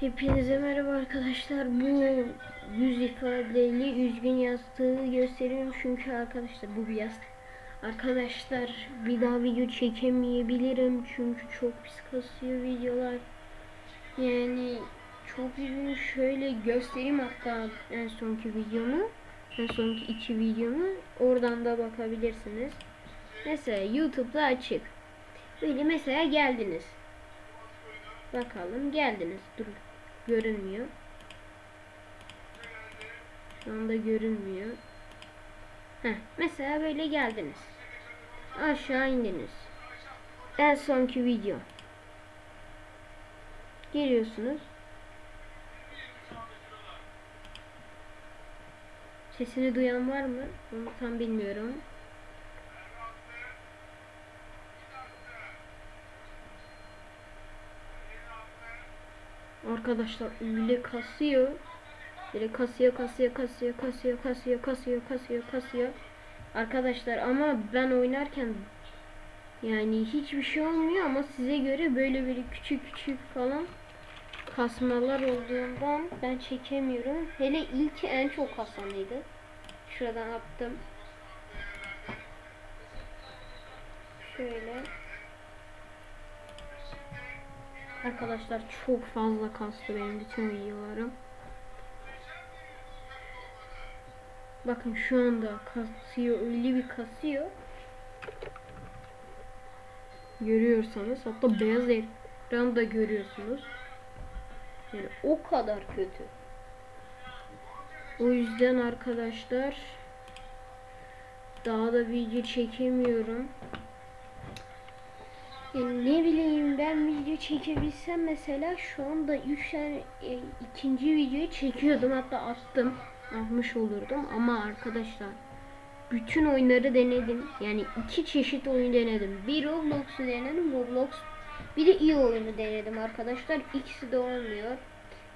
Hepinize merhaba arkadaşlar. Bu yüz ifadeli üzgün yastığı gösteriyorum çünkü arkadaşlar bu bir yastık. Arkadaşlar bir daha video çekemeyebilirim çünkü çok pis kasıyor videolar. Yani çok üzgün şöyle göstereyim hatta en sonki videomu. En sonki iki videomu oradan da bakabilirsiniz. Mesela YouTube'da açık. Böyle mesela geldiniz. Bakalım geldiniz. Dur. Görünmüyor. Şu anda görünmüyor. Heh, mesela böyle geldiniz. Aşağı indiniz. En sonki video. Geliyorsunuz. Sesini duyan var mı? Onu tam bilmiyorum. Arkadaşlar öyle kasıyor. Böyle kasıyor, kasıyor, kasıyor, kasıyor, kasıyor, kasıyor, kasıyor, kasıyor. Arkadaşlar ama ben oynarken yani hiçbir şey olmuyor ama size göre böyle böyle küçük küçük falan kasmalar olduğundan ben çekemiyorum. Hele ilk en çok kasanıydı. Şuradan attım. Şöyle. Arkadaşlar çok fazla kastı benim bütün videolarım. Bakın şu anda kasıyor öyle bir kasıyor. Görüyorsanız hatta beyaz ekran da görüyorsunuz. Yani o kadar kötü. O yüzden arkadaşlar daha da video çekemiyorum. Yani ne bileyim ben video çekebilsem mesela şu anda 3 tane e, ikinci videoyu çekiyordum. Hatta attım almış olurdum. Ama arkadaşlar bütün oyunları denedim. Yani iki çeşit oyun denedim. Bir Roblox'u denedim Roblox. Bir de iyi oyunu denedim arkadaşlar. İkisi de olmuyor.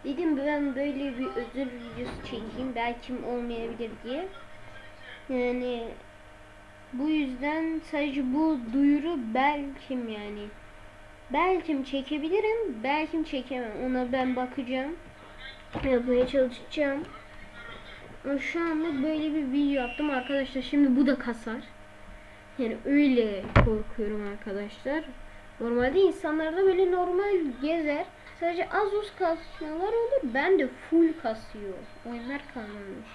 Dedim ben böyle bir özür videosu çekeyim. Belki olmayabilir. diye. Yani bu yüzden sadece bu duyuru belkim yani. Belkim çekebilirim, belkim çekemem. Ona ben bakacağım. Yapmaya çalışacağım. Şu anda böyle bir video yaptım arkadaşlar. Şimdi bu da kasar. Yani öyle korkuyorum arkadaşlar. Normalde insanlarda böyle normal gezer. Sadece az uz kasmalar olur. Ben de full kasıyor. Oyunlar kalmamış.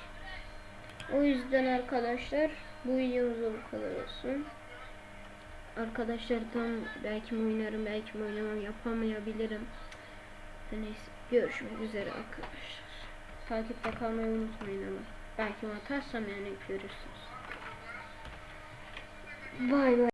O yüzden arkadaşlar bu videomuzda bu kadar olsun. Arkadaşlar tam belki oynarım belki oynamam yapamayabilirim. Neyse görüşmek üzere arkadaşlar. Takipte kalmayı unutmayın ama. Belki atarsam yani görürsünüz. Bay bay.